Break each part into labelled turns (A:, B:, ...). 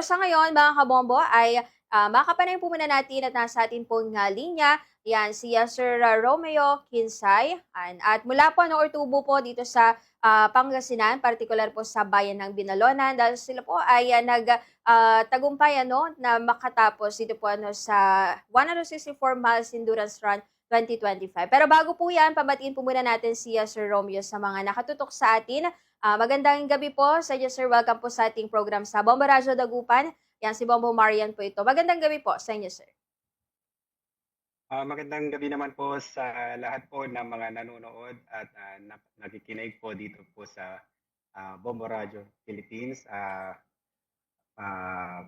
A: Pero sa ngayon, mga kabombo, ay uh, makapanayin po muna natin at nasa atin pong uh, linya. Yan, si uh, Sir Romeo Kinsay. An, at mula po, ano, Ortubo po dito sa uh, Pangasinan, partikular po sa bayan ng Binalonan, dahil sila po ay uh, nag uh, ano, na makatapos dito po ano, sa 164 miles endurance run 2025. Pero bago po yan, pamatiin po muna natin si uh, Sir Romeo sa mga nakatutok sa atin. Uh, magandang gabi po sa inyo, Sir. Welcome po sa ating program sa Bombo Radyo Dagupan. Yan, si Bombo Marian po ito. Magandang gabi po sa inyo, Sir.
B: Uh, magandang gabi naman po sa lahat po ng mga nanonood at uh, nakikinig po dito po sa uh, Bombo Radio Philippines. Uh, uh,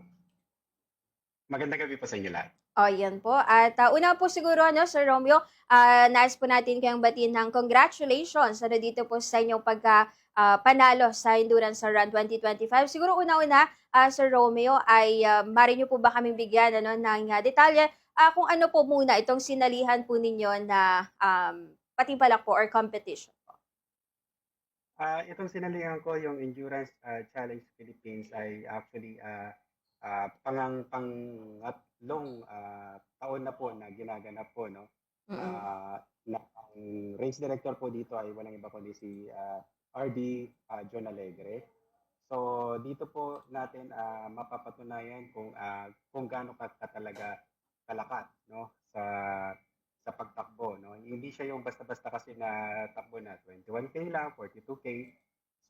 B: magandang gabi po sa inyo lahat.
A: O, oh, yan po. At uh, una po siguro, ano, Sir Romeo, uh, nais po natin kayong batiin ng congratulations ano, dito po sa inyong pagka uh, panalo sa Endurance Run 2025. Siguro una-una, uh, Sir Romeo, ay uh, mari niyo po ba kaming bigyan ano, ng uh, detalye uh, kung ano po muna itong sinalihan po ninyo na um, patimpalak po or competition po?
B: Uh, itong sinalihan ko, yung Endurance uh, Challenge Philippines ay actually uh, uh, pangang pangatlong uh, taon na po na ginaganap po no. Mm-hmm. Uh, na, ang race director po dito ay walang iba kundi si uh, RD uh, John Alegre. So dito po natin uh, mapapatunayan kung uh, kung gaano ka, ka talaga kalakat no sa sa pagtakbo no hindi siya yung basta-basta kasi na takbo na 21k lang 42k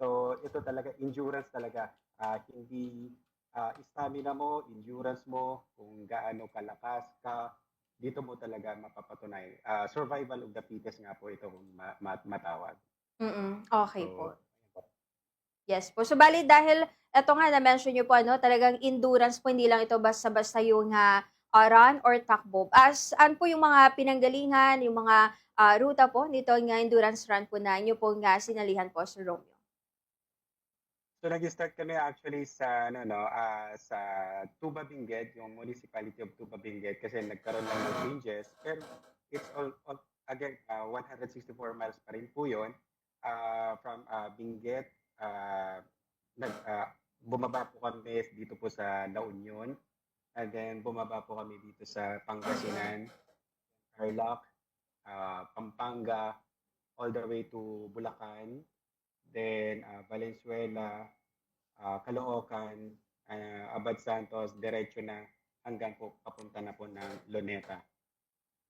B: so ito talaga endurance talaga uh, hindi uh, stamina mo endurance mo kung gaano kalakas ka dito mo talaga mapapatunay uh, survival of the fittest nga po ito ma- ma- matawag.
A: Mm okay so, po. yes po. So bali dahil eto nga na-mention niyo po ano talagang endurance po hindi lang ito basta-basta yung uh, run or takbo. As an po yung mga pinanggalingan, yung mga uh, ruta po nito nga endurance run po na inyo po nga sinalihan po sa Romeo?
B: So nag-start kami actually sa ano no uh, sa Tuba Benguet, yung municipality of Tuba Benguet kasi nagkaroon lang ng changes. Pero it's all, all again uh, 164 miles pa rin po 'yon uh, from uh, Benguet uh, nag uh, bumaba po kami dito po sa La Union. And then bumaba po kami dito sa Pangasinan, Tarlac, uh, Pampanga, all the way to Bulacan, then uh, Valenzuela, uh, Caloocan, uh, Abad Santos, diretso na hanggang po papunta na po ng Luneta.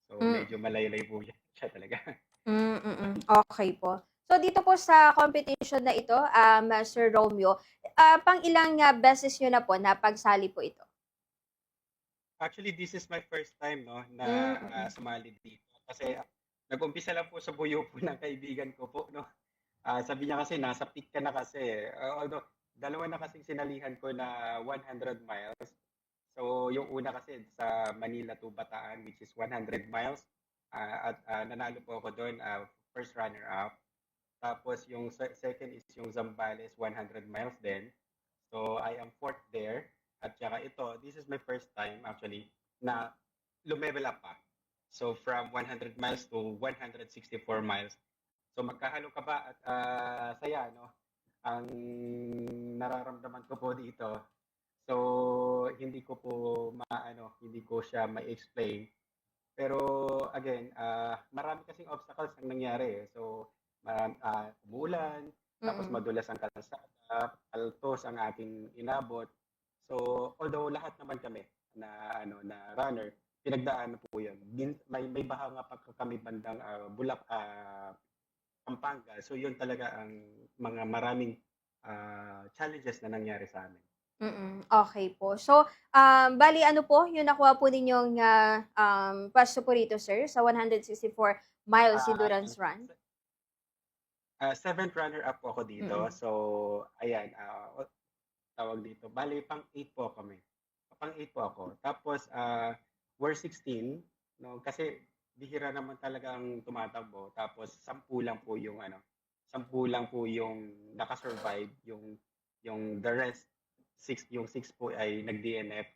B: So mm. medyo malaylay po siya talaga.
A: Mm-mm. Okay po. So dito po sa competition na ito, um, Sir Romeo, uh, pang ilang uh, beses nyo na po na pagsali po ito?
B: Actually, this is my first time no na uh, sumali dito kasi uh, nag-umpisa lang po sa buyo po ng kaibigan ko po no. Uh, sabi niya kasi nasa peak ka na kasi. Uh, although dalawa na kasing sinalihan ko na 100 miles. So yung una kasi sa Manila to Bataan which is 100 miles uh, at uh, nanalo po ako doon uh, first runner up. Tapos yung second is yung Zambales 100 miles din. So I am fourth there. At saka ito, this is my first time actually na lumevel up pa. So from 100 miles to 164 miles. So magkahalo ka ba at uh, saya, no? Ang nararamdaman ko po dito. So hindi ko po maano, hindi ko siya ma-explain. Pero again, uh, marami kasing obstacles ang nangyari. Eh. So marami, uh, umuulan, mm-hmm. tapos madulas ang kalsada, altos ang ating inabot. So, although lahat naman kami na ano na runner, pinagdaan na po 'yan. May may baha nga pa kami bandang uh, Bulak uh, Pampanga. So, 'yun talaga ang mga maraming uh, challenges na nangyari sa amin.
A: Mm. Okay po. So, um, bali ano po yung nakuha po ninyong uh, um, pwesto po rito, sir, sa 164 miles uh, endurance run?
B: Uh, seventh runner-up po ako dito. Mm-hmm. So, ayan, uh, tawag dito. Bali, pang 8 po kami. Pang 8 po ako. Tapos, uh, we're 16, no? Kasi bihira naman talaga ang tumatakbo. Tapos, 10 lang po yung ano, 10 lang po yung nakasurvive, yung yung the rest, 6 yung 6 po ay nag-DNF.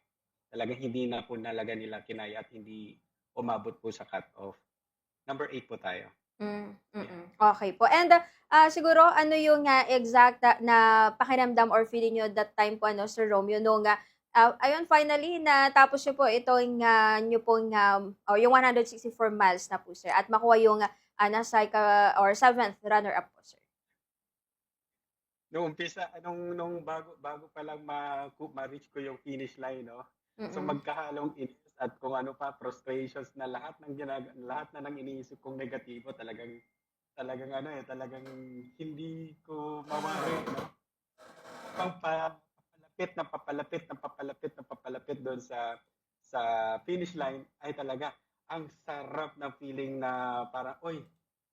B: Talagang hindi na po nalaga nila kinaya at hindi umabot po sa cut-off. Number 8 po tayo.
A: Mm, mm. Okay po. And uh, siguro ano yung uh, exact na, na pakiramdam or feeling nyo that time po ano Sir Romeo nung uh, Ah, ayun finally natapos niyo po itong, ah, niyo pong, um, o yung 164 miles na po sir at makuha yung, ah, nasa or 7th runner up po sir.
B: Nung umpisa nung nung bago bago pa lang ma-reach ko yung finish line 'no, so
A: Mm.
B: magkahalong inis at kung ano pa frustrations na lahat ng ginag lahat na ng iniisip kong negatibo talagang talagang ano, eh, talagang hindi ko mawari 'no. Pampa papalapit ng papalapit ng papalapit ng papalapit dun sa sa finish line ay talaga ang sarap ng feeling na parang, "Uy,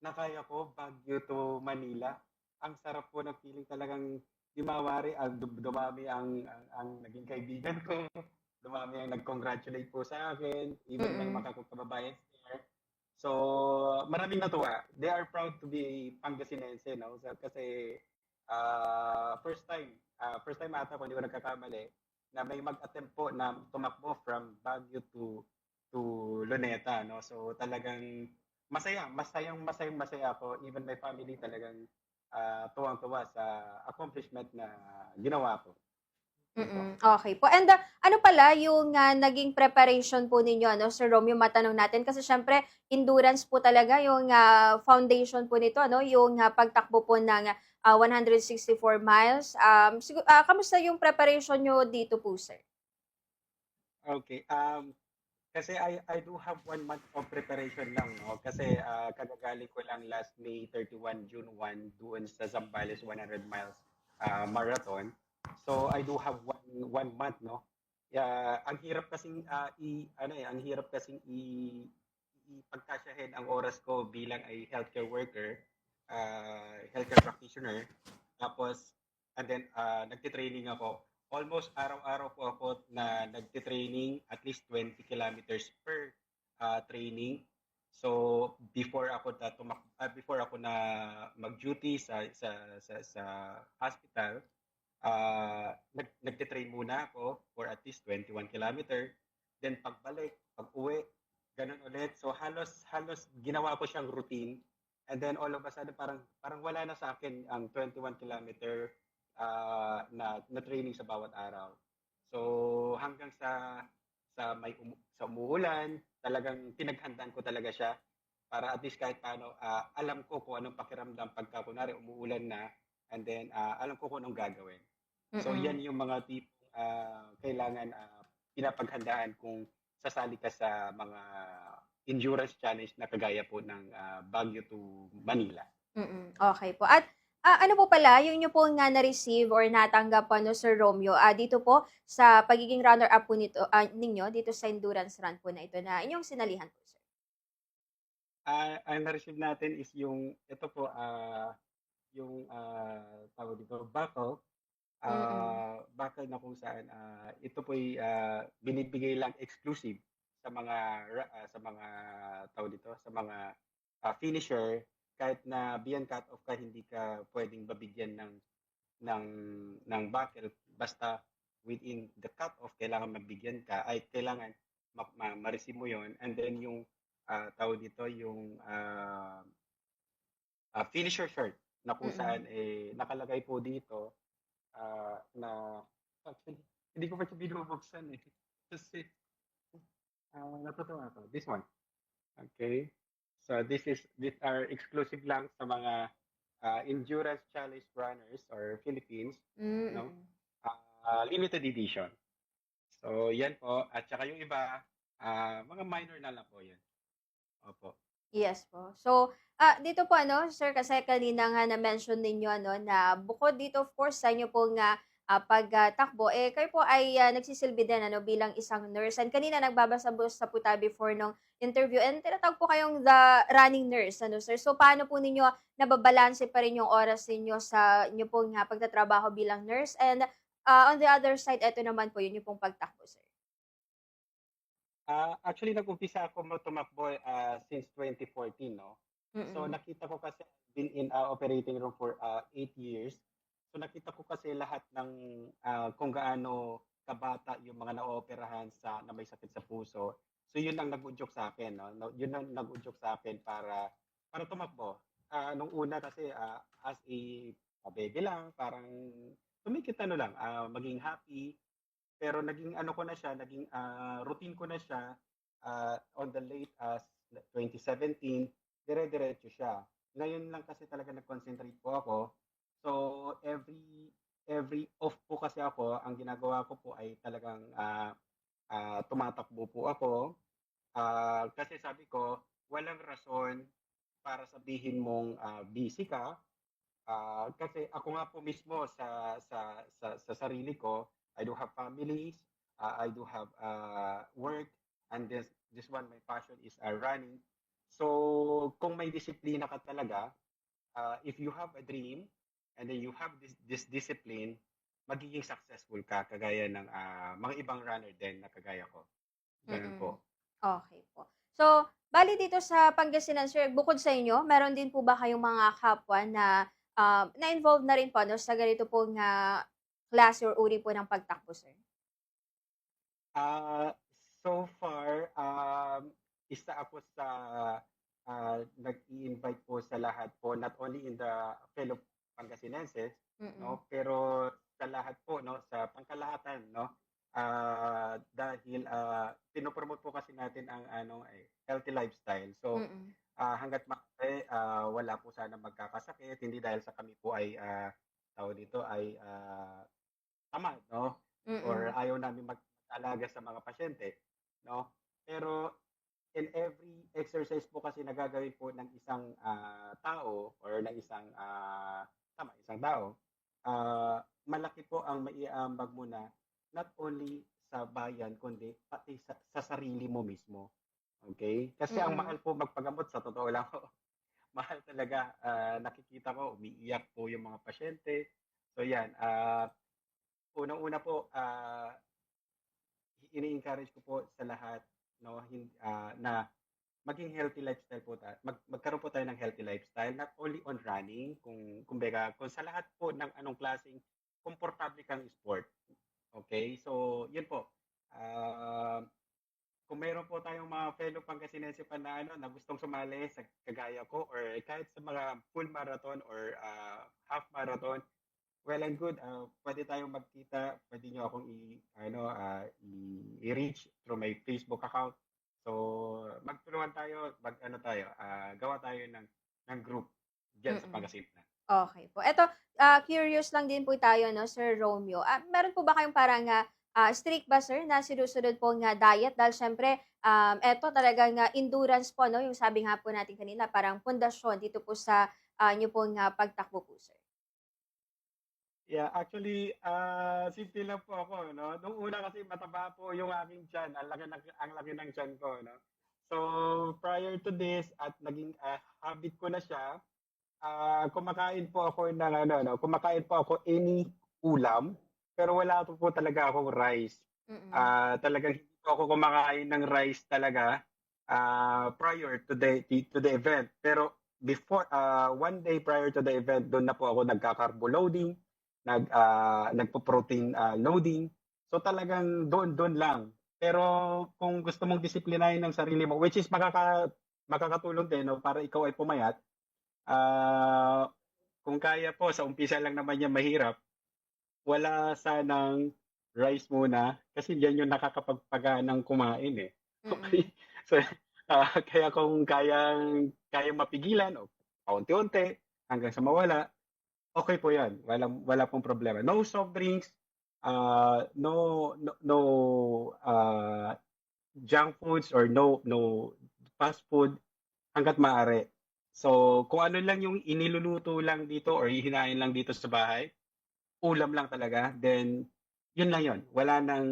B: nakaya ko Baguio to Manila." Ang sarap po ng feeling talagang di mawari ang dum dumami ang ang ang naging kaibigan ko, dumami ang nag-congratulate po sa akin, even ng
A: Mm.
B: mga kababayan there. So, maraming natuwa. They are proud to be Pangasinense 'no, sa kasi, ah, first time, ah, first time ata kung di ko nagkakamali, na may mag-attempt po na tumakbo from Baguio to to Luneta 'no. So, talagang masaya, masayang masayang masaya ako, even my family talagang, ah, tuwang-tuwa sa accomplishment na ginawa ko. Yun po.
A: Mm, okey po and, ah, ano pala yung, ah, naging preparation po ninyo ano Sir Romeo matanong natin kasi siyempre endurance po talaga yung, ah, foundation po nito ano, yung, ah, pagtakbo po ng, ah, 164 miles. Um, sigu ah, kamusta yung preparation niyo dito po sir?
B: Okay, um, kasi I I do have 1 month of preparation lang 'no, kasi, ah, kagagaling ko lang last May 31, June 1 doon sa Zambales 100 miles, ah, marathon. So, I do have 1 1 month 'no. Ya ang hirap kasing, ah, i ano, eh, ang hirap kasing i ipagkasyahin ang oras ko bilang ay healthcare worker, ah, healthcare practitioner. Tapos and then, ah, nagte-training ako. Almost araw-araw po ako na nagte-training at least 20 kilometers per, ah, training. So, before ako na tumak ah, before ako na mag-duty sa sa sa sa hospital, ah, nag nagte-train muna ako for at least 21 kilometer. Then pagbalik, pag-uwi, gano'n ulit. So, halos halos ginawa ko siyang routine and then all of a sudden parang parang wala na sa akin ang 21 kilometer, ah, na na training sa bawat araw. So, hanggang sa sa may umu sa umuulan, talagang pinaghandaan ko talaga siya para at least kahit paano, ah, alam ko kung anong pakiramdam pagka kunwari umuulan na and then, ah, alam ko kung anong gagawin. So,
A: Mm.
B: yan yung mga tipong, ah, kailangan, ah, pinapaghandaan kung sasali ka sa mga endurance challenge na kagaya po ng, ah, Baguio to Manila.
A: Mm, okey po at, ah, ano po pala yung niyo pong, ah, na-receive or natanggap ano Sir Romeo, ah, dito po sa pagiging runner up po nito ah, ninyo dito sa endurance run po na ito na inyong sinalihan po sir?
B: Ah, ang na-receive natin is yung ito po, ah, yung, ah, tawag dito, buckle.
A: Mm.
B: Ah, buckle na kung saan, ah, ito po'y, ah, binibigay lang exclusive sa mga ah, sa mga tawag dito, sa mga, ah, finisher kahit na beyond cut-off ka hindi ka puwedeng mabigyan ng ng ng buckle. Basta within the cut-off kailangan mabigyan ka ay kailangan ma ma ma-receive mo 'yun. And then yung, ah, tawag dito, yung, ah ah, finisher shirt na kung saan,
A: Mm.
B: eh, nakalagay po dito, ah, na actually hindi ko pa siya binubuksan, eh, kasi, ah, natutuwa ako. This one. Okay. So, this is these are exclusive lang sa mga, ah, endurance challenge runners or Philippines,
A: Mm,
B: 'no, ah, limited edition. So, 'yan po at saka yung iba, ah, mga minor na lang po 'yun. Opo.
A: Yes po. So, ah, dito po ano sir kasi kanina nga na-mention ninyo ano na bukod dito of course sa inyo pong, ah, pag, ah, takbo, eh, kayo po ay, ah, nagsisilbi din ano bilang isang nurse and kanina nagbabasa-basa po tayo before nung interview and tinatawag po kayong the running nurse ano sir. So, paano po ninyo nababalanse pa rin yung oras ninyo sa inyo pong, ah, pagtatrabaho bilang nurse and, ah, on the other side eto naman po yun yung pong pagtakbo sir?
B: Ah, actually nag-umpisa ako tumakbo, ah, since 2014 'no. So,
A: Mm.
B: nakita ko kasi been in a operating room for, ah, 8 years. So, nakita ko kasi lahat ng, ah, kung gaano kabata yung mga naooperahan sa na may sakit sa puso. So, yun ang nag-udyok sa'kin 'no, no yun ang nag-udyok sa'kin para para tumakbo. Ah, nung una kasi, ah, as a pabebe lang parang tumikit ano lang, ah, maging happy. pero naging ano ko na siya, naging ah, routine ko na siya ah, on the late as 2017, dire-diretso siya. Ngayon lang kasi talaga nag-concentrate po ako. So every every off po kasi ako, ang ginagawa ko po ay talagang ah, ah, tumatakbo po ako. Ah, kasi sabi ko, walang rason para sabihin mong ah, busy ka. Ah, kasi ako nga po mismo sa sa sa, sa sarili ko, I do have families, ah, I do have ah, work, and this this one my passion is ah, running. So kung may disiplina ka talaga, ah, if you have a dream and then you have this this discipline, magiging successful ka kagaya ng ah, mga ibang runner din na kagaya ko. Ganun
A: Mm.
B: po.
A: Okay po. So, bali dito sa Pangasinan, sir, bukod sa inyo, meron din po ba kayong mga kapwa na ah, na-involve na rin po no, sa ganito pong ah, klase or uri po ng pagtakbo, sir?
B: Ah, so far, um, isa ako sa ah, nag-i-invite po sa lahat po, not only in the fellow Pangasinenses,
A: Mm.
B: no, pero sa lahat po, no, sa pangkalahatan, no, ah, dahil ah, pinopromote po kasi natin ang ano, eh, healthy lifestyle. So,
A: Mm.
B: ah, hanggat maaari, ah, wala po sana magkakasakit, hindi dahil sa kami po ay, ah, tawag dito, ay ah, tamad, no? or
A: Mm.
B: ayaw namin mag-alaga sa mga pasyente, no? Pero in every exercise po kasi nagagawin po ng isang ah, tao or ng isang ah, tama, isang tao, ah, malaki po ang maiaambag mo na not only sa bayan kundi pati sa, sa sarili mo mismo. Okay? Kasi ang
A: Mm.
B: mahal po magpagamot sa totoo lang po. mahal talaga. Ah, nakikita ko umiiyak po yung mga pasyente. So yan, ah unang-una po, ah, ini-encourage ko po sa lahat no hin, ah, na maging healthy lifestyle po tayo. Mag, magkaroon po tayo ng healthy lifestyle not only on running, kung kumbaga kung sa lahat po ng anong klaseng komportable kang sport. Okay? So, yun po. Ah, kung mayroon po tayong mga fellow Pangasinense pa na ano na gustong sumali sa kagaya ko or kahit sa mga full marathon or ah, half marathon, well and good. Uh, pwede tayong magkita. Pwede nyo akong i, ano, i- i-reach through my Facebook account. So, magtulungan tayo, mag ano tayo, ah, gawa tayo ng ng group diyan sa
A: Mm.
B: Pangasinan.
A: Okay po. Eto, ah, curious lang din po tayo, no, Sir Romeo. Ah, meron po ba kayong parang ah, ah, strict ba, sir, na sinusunod po nga diet? Dahil syempre, um, eto talagang ah, endurance po, no, yung sabi nga po natin kanina, parang pundasyon dito po sa ah, inyo pong ah, pagtakbo po, sir.
B: Yeah, actually, ah, simple lang po ako, no? Nung una kasi mataba po yung aking tiyan, ang laki ng ang laki ng tiyan ko, no? So, prior to this at naging ah, habit ko na siya, ah, kumakain po ako ng ano, no? Kumakain po ako any ulam, pero wala po, po talaga akong rice.
A: Mm.
B: Ah, talagang hindi po ako kumakain ng rice talaga ah, prior to the to the event. Pero before ah, one day prior to the event, doon na po ako nagka-carbo loading, nag ah, nagpo-protein ah, loading. So talagang doon doon lang. Pero kung gusto mong disiplinahin ng sarili mo, which is makaka makakatulong din no, para ikaw ay pumayat, ah, kung kaya po sa umpisa lang naman yan mahirap, wala sanang rice muna kasi yan yung nakakapagpaganang kumain eh.
A: Mm.
B: Okay. So, ah, kaya kung kayang kayang mapigilan o paunti-unti hanggang sa mawala, okay po 'yan. Walang wala pong problema. No soft drinks, uh, no no, no uh, junk foods or no no fast food hangga't maaari. So, kung ano lang yung iniluluto lang dito or hihinain lang dito sa bahay, ulam lang talaga, then yun lang yun. Wala nang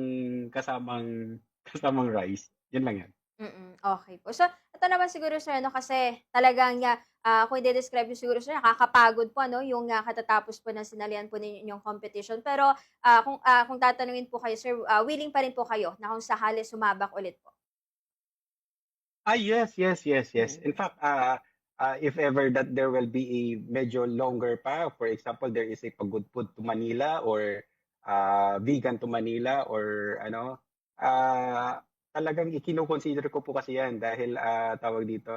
B: kasamang kasamang rice. Yun lang yan.
A: Mm, okay po. So, ito naman siguro sir, no, kasi talagang nga, ah, kung i-describe nyo siguro sir, nakakapagod po, ano, yung ah, katatapos po ng sinalihan po ninyo yung competition. Pero ah, kung, ah, kung tatanungin po kayo sir, ah, willing pa rin po kayo na kung sakali sumabak ulit po.
B: Ah, yes, yes, yes, yes.
A: Mm.
B: In fact, uh, uh, if ever that there will be a medyo longer pa, for example, there is a pagod food to Manila or uh, vegan to Manila or ano, uh, talagang ikino-consider ko po kasi yan dahil uh, tawag dito,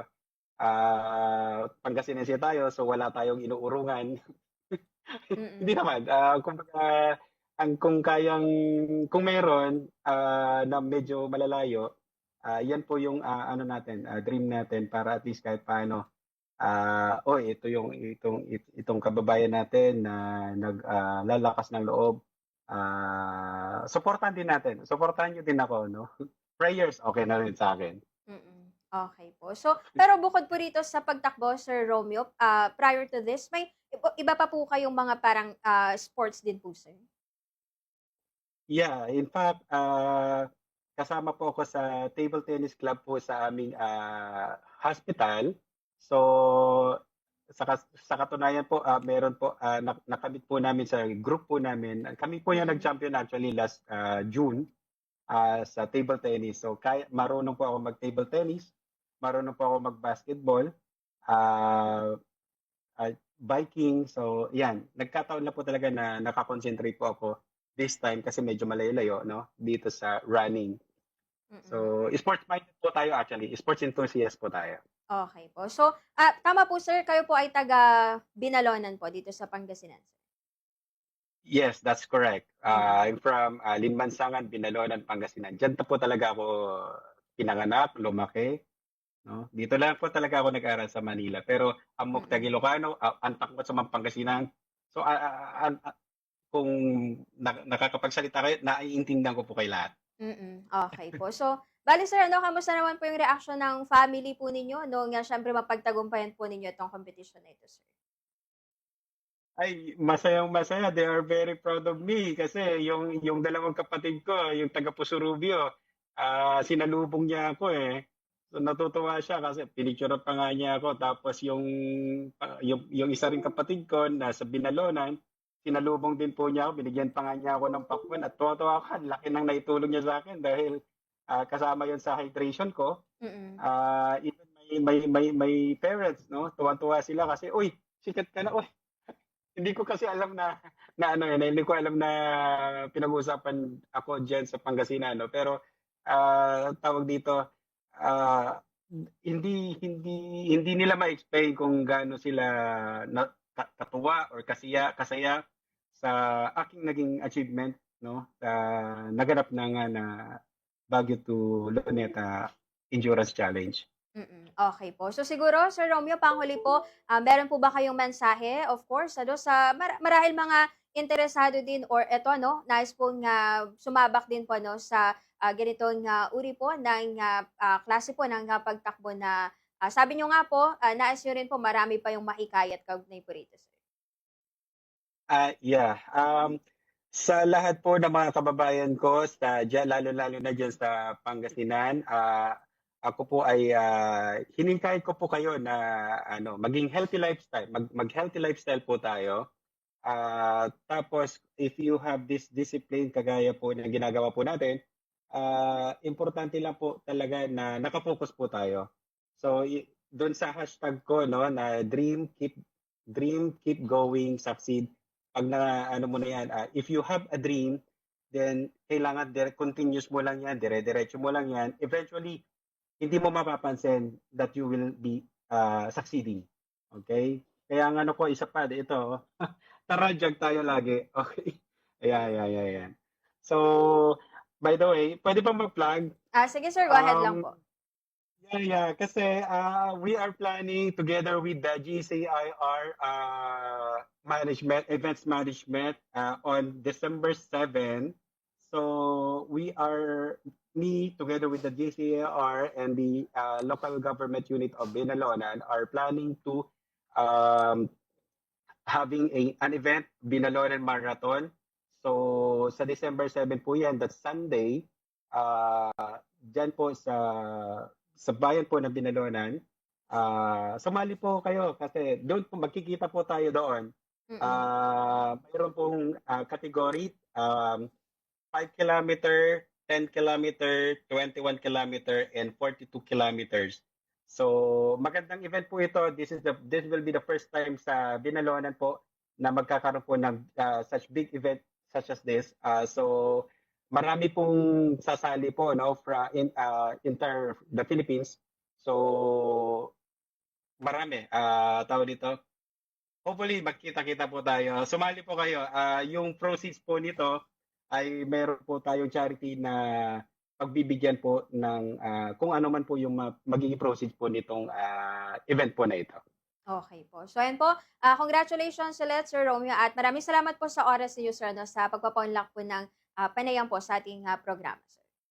B: uh, Pangasinense tayo, so wala tayong inuurungan. Hindi naman. Uh, kumbaga, ang kung kayang kung meron ah, na medyo malalayo, ah, yan po yung ah, ano natin, ah, dream natin para at least kahit paano ah oh ito yung itong it- itong kababayan natin na naglalakas ng loob. Ah, suportahan din natin. Suportahan niyo din ako, no? Prayers okay na rin sa akin.
A: Mm. Okay po. So, pero bukod po rito sa pagtakbo, Sir Romeo, ah, prior to this, may iba, pa po kayong mga parang ah, sports din po, sir?
B: Yeah, in fact, ah, kasama po ako sa table tennis club po sa aming ah, hospital. So, sa, sa katunayan po, ah, meron po, na- nakamit po namin sa group po namin. Kami po yung nag-champion actually last ah, June ah, sa table tennis. So, kaya, marunong po ako mag-table tennis, marunong po ako mag-basketball, ah, ah, biking. So, yan. Nagkataon na po talaga na nakakonsentrate po ako this time kasi medyo malayo-layo, no? Dito sa running. So, sports minded po tayo actually. Sports enthusiast po tayo.
A: Okay po. So, ah, tama po, sir, kayo po ay taga Binalonan po dito sa Pangasinan. sir.
B: Yes, that's correct. Uh, I'm from uh, Linmansangan, Binalonan, Pangasinan. Diyan po talaga ako pinanganak, lumaki. No? Dito lang po talaga ako nag-aral sa Manila. Pero amok
A: Mm.
B: Tagilocano, uh, antak ko sa mga Pangasinan. So, ah, ah, ah, ah, kung na- nakakapagsalita kayo, naiintindihan ko po kay lahat.
A: Mm. Okay po. So, bali sir, ano, kamusta naman po yung reaction ng family po ninyo nung nga syempre mapagtagumpayan po ninyo itong competition na ito, sir?
B: Ay, masayang masaya. They are very proud of me kasi yung yung dalawang kapatid ko, yung taga Pusurubio, ah sinalubong niya ako eh. So natutuwa siya kasi pinicture pa nga niya ako tapos yung yung, yung isa ring kapatid ko na sa Binalonan, sinalubong din po niya ako, binigyan pa nga niya ako ng pakwan at tuwa-tuwa ako, laki ng naitulong niya sa akin dahil ah, kasama yon sa hydration ko.
A: Mm.
B: Ah, even may may may may parents, no? Tuwa-tuwa sila kasi, uy, sikat ka na, uy. Hindi ko kasi alam na na ano yun, hindi ko alam na pinag-uusapan ako diyan sa Pangasinan, no? Pero ah, tawag dito, ah, hindi hindi hindi nila ma-explain kung gaano sila na, ka- katuwa or kasiya kasaya sa aking naging achievement, no? Sa naganap na nga na Baguio to Luneta Endurance Challenge.
A: Mm. Okay po. So siguro, Sir Romeo, panghuli po, ah, meron po ba kayong mensahe, of course, ano, sa mar- marahil mga interesado din or eto, no, nais pong ah, sumabak din po, no, sa ah, ganitong ah, uri po ng ah, ah, klase po ng ah, pagtakbo na ah, sabi nyo nga po, ah, nais nyo rin po marami pa yung mahikayat kaugnay po rito, sir.
B: Ah, yeah. Um, sa lahat po ng mga kababayan ko, sa, lalo-lalo na dyan sa Pangasinan, ah, ako po ay uh, hiningkay ko po kayo na ano, maging healthy lifestyle, mag, mag-healthy lifestyle po tayo. Ah, tapos, if you have this discipline, kagaya po ng ginagawa po natin, ah, importante lang po talaga na nakafocus po tayo. So, doon sa hashtag ko, no, na dream, keep, dream, keep going, succeed, pag na ano mo na yan, ah, if you have a dream, then kailangan dire continuous mo lang yan, dire-diretso mo lang yan. Eventually, hindi mo mapapansin that you will be uh, succeeding. Okay? Kaya ang ano ko, isa pa, ito, tara, jog tayo lagi. Okay? Ayan, ayan, ayan, ayan. So, by the way, pwede ba mag-plug?
A: Ah, sige, sir, go ahead lang
B: Um,
A: po.
B: Yeah, yeah. Kasi uh, we are planning together with the GCIR uh, management, events management uh, on December 7. So we are, me together with the GCIR and the uh, local government unit of Binalonan are planning to um, having a, an event, Binalonan Marathon. So sa December 7 po yan, that's Sunday. Uh, dyan po sa sa bayan po ng Binalonan. Ah, sumali po kayo kasi doon po magkikita po tayo doon. Ah, mayroon pong ah, category um 5 kilometer, 10 kilometer, 21 kilometer and 42 kilometers. So, magandang event po ito. This is the this will be the first time sa Binalonan po na magkakaroon po ng ah, such big event such as this. Ah, so, marami pong sasali po no fra in uh, inter the Philippines. So marami ah tawag dito. hopefully magkita-kita po tayo. Sumali po kayo. Ah, yung proceeds po nito ay meron po tayong charity na pagbibigyan po ng ah, kung ano man po yung ma- magiging proceeds po nitong ah, event po na ito.
A: Okay po. So, ayan po. ah, congratulations ulit, Sir Romeo. At maraming salamat po sa oras niyo, Sir, no, sa pagpapaunlak po ng ah, panayam po sa ating ah, programa, Sir.